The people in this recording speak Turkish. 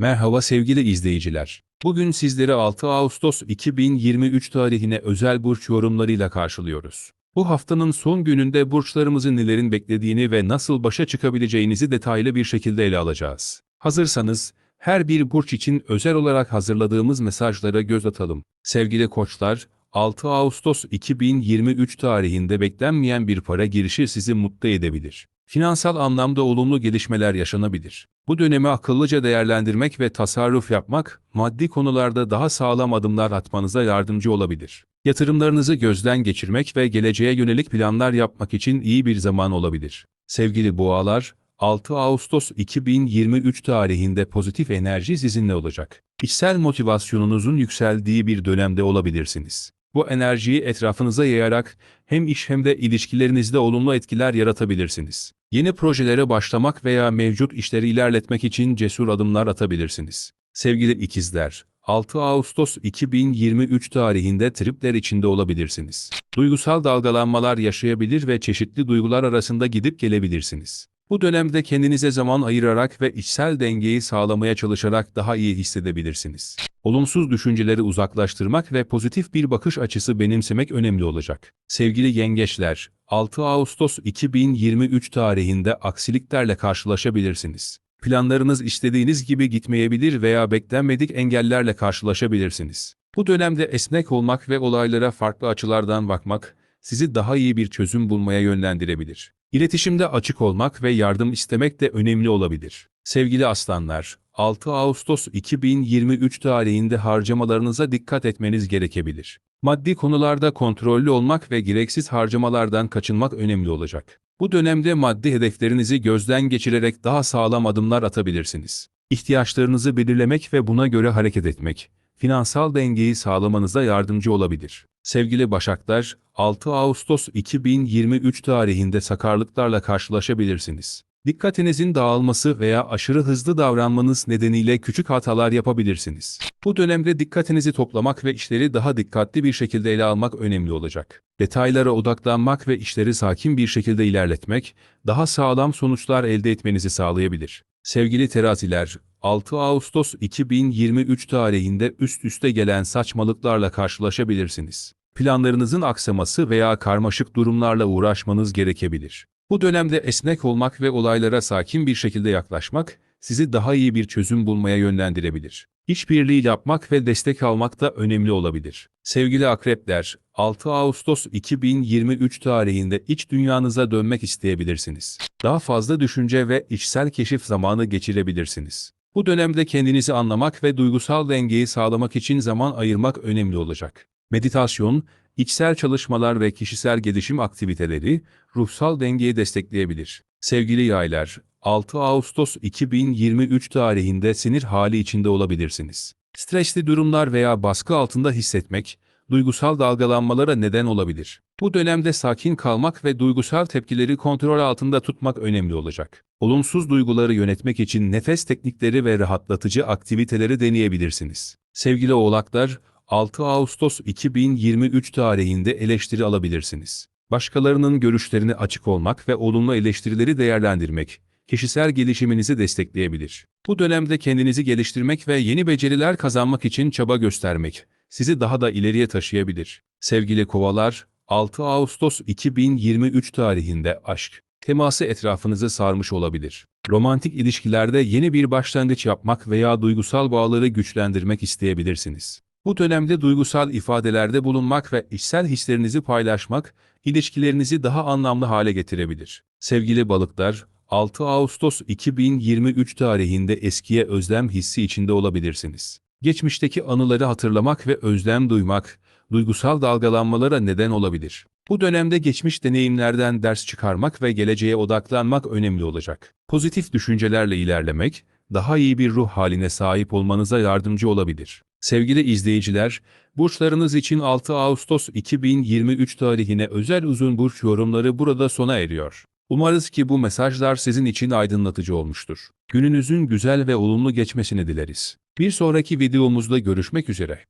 Merhaba sevgili izleyiciler. Bugün sizleri 6 Ağustos 2023 tarihine özel burç yorumlarıyla karşılıyoruz. Bu haftanın son gününde burçlarımızın nelerin beklediğini ve nasıl başa çıkabileceğinizi detaylı bir şekilde ele alacağız. Hazırsanız, her bir burç için özel olarak hazırladığımız mesajlara göz atalım. Sevgili koçlar, 6 Ağustos 2023 tarihinde beklenmeyen bir para girişi sizi mutlu edebilir. Finansal anlamda olumlu gelişmeler yaşanabilir. Bu dönemi akıllıca değerlendirmek ve tasarruf yapmak, maddi konularda daha sağlam adımlar atmanıza yardımcı olabilir. Yatırımlarınızı gözden geçirmek ve geleceğe yönelik planlar yapmak için iyi bir zaman olabilir. Sevgili boğalar, 6 Ağustos 2023 tarihinde pozitif enerji sizinle olacak. İçsel motivasyonunuzun yükseldiği bir dönemde olabilirsiniz. Bu enerjiyi etrafınıza yayarak hem iş hem de ilişkilerinizde olumlu etkiler yaratabilirsiniz. Yeni projelere başlamak veya mevcut işleri ilerletmek için cesur adımlar atabilirsiniz. Sevgili ikizler, 6 Ağustos 2023 tarihinde tripler içinde olabilirsiniz. Duygusal dalgalanmalar yaşayabilir ve çeşitli duygular arasında gidip gelebilirsiniz. Bu dönemde kendinize zaman ayırarak ve içsel dengeyi sağlamaya çalışarak daha iyi hissedebilirsiniz. Olumsuz düşünceleri uzaklaştırmak ve pozitif bir bakış açısı benimsemek önemli olacak. Sevgili yengeçler, 6 Ağustos 2023 tarihinde aksiliklerle karşılaşabilirsiniz. Planlarınız istediğiniz gibi gitmeyebilir veya beklenmedik engellerle karşılaşabilirsiniz. Bu dönemde esnek olmak ve olaylara farklı açılardan bakmak, sizi daha iyi bir çözüm bulmaya yönlendirebilir. İletişimde açık olmak ve yardım istemek de önemli olabilir. Sevgili aslanlar, 6 Ağustos 2023 tarihinde harcamalarınıza dikkat etmeniz gerekebilir. Maddi konularda kontrollü olmak ve gereksiz harcamalardan kaçınmak önemli olacak. Bu dönemde maddi hedeflerinizi gözden geçirerek daha sağlam adımlar atabilirsiniz. İhtiyaçlarınızı belirlemek ve buna göre hareket etmek, finansal dengeyi sağlamanıza yardımcı olabilir. Sevgili Başaklar, 6 Ağustos 2023 tarihinde sakarlıklarla karşılaşabilirsiniz. Dikkatinizin dağılması veya aşırı hızlı davranmanız nedeniyle küçük hatalar yapabilirsiniz. Bu dönemde dikkatinizi toplamak ve işleri daha dikkatli bir şekilde ele almak önemli olacak. Detaylara odaklanmak ve işleri sakin bir şekilde ilerletmek, daha sağlam sonuçlar elde etmenizi sağlayabilir. Sevgili teraziler, 6 Ağustos 2023 tarihinde üst üste gelen saçmalıklarla karşılaşabilirsiniz. Planlarınızın aksaması veya karmaşık durumlarla uğraşmanız gerekebilir. Bu dönemde esnek olmak ve olaylara sakin bir şekilde yaklaşmak, sizi daha iyi bir çözüm bulmaya yönlendirebilir. İşbirliği yapmak ve destek almak da önemli olabilir. Sevgili akrepler, 6 Ağustos 2023 tarihinde iç dünyanıza dönmek isteyebilirsiniz. Daha fazla düşünce ve içsel keşif zamanı geçirebilirsiniz. Bu dönemde kendinizi anlamak ve duygusal dengeyi sağlamak için zaman ayırmak önemli olacak. Meditasyon, içsel çalışmalar ve kişisel gelişim aktiviteleri ruhsal dengeyi destekleyebilir. Sevgili yaylar, 6 Ağustos 2023 tarihinde sinir hali içinde olabilirsiniz. Stresli durumlar veya baskı altında hissetmek, duygusal dalgalanmalara neden olabilir. Bu dönemde sakin kalmak ve duygusal tepkileri kontrol altında tutmak önemli olacak. Olumsuz duyguları yönetmek için nefes teknikleri ve rahatlatıcı aktiviteleri deneyebilirsiniz. Sevgili oğlaklar, 6 Ağustos 2023 tarihinde eleştiri alabilirsiniz. Başkalarının görüşlerine açık olmak ve olumlu eleştirileri değerlendirmek, kişisel gelişiminizi destekleyebilir. Bu dönemde kendinizi geliştirmek ve yeni beceriler kazanmak için çaba göstermek, sizi daha da ileriye taşıyabilir. Sevgili kovalar, 6 Ağustos 2023 tarihinde aşk, teması etrafınızı sarmış olabilir. Romantik ilişkilerde yeni bir başlangıç yapmak veya duygusal bağları güçlendirmek isteyebilirsiniz. Bu dönemde duygusal ifadelerde bulunmak ve içsel hislerinizi paylaşmak, ilişkilerinizi daha anlamlı hale getirebilir. Sevgili balıklar, 6 Ağustos 2023 tarihinde eskiye özlem hissi içinde olabilirsiniz. Geçmişteki anıları hatırlamak ve özlem duymak, duygusal dalgalanmalara neden olabilir. Bu dönemde geçmiş deneyimlerden ders çıkarmak ve geleceğe odaklanmak önemli olacak. Pozitif düşüncelerle ilerlemek, daha iyi bir ruh haline sahip olmanıza yardımcı olabilir. Sevgili izleyiciler, burçlarınız için 6 Ağustos 2023 tarihine özel uzun burç yorumları burada sona eriyor. Umarız ki bu mesajlar sizin için aydınlatıcı olmuştur. Gününüzün güzel ve olumlu geçmesini dileriz. Bir sonraki videomuzda görüşmek üzere.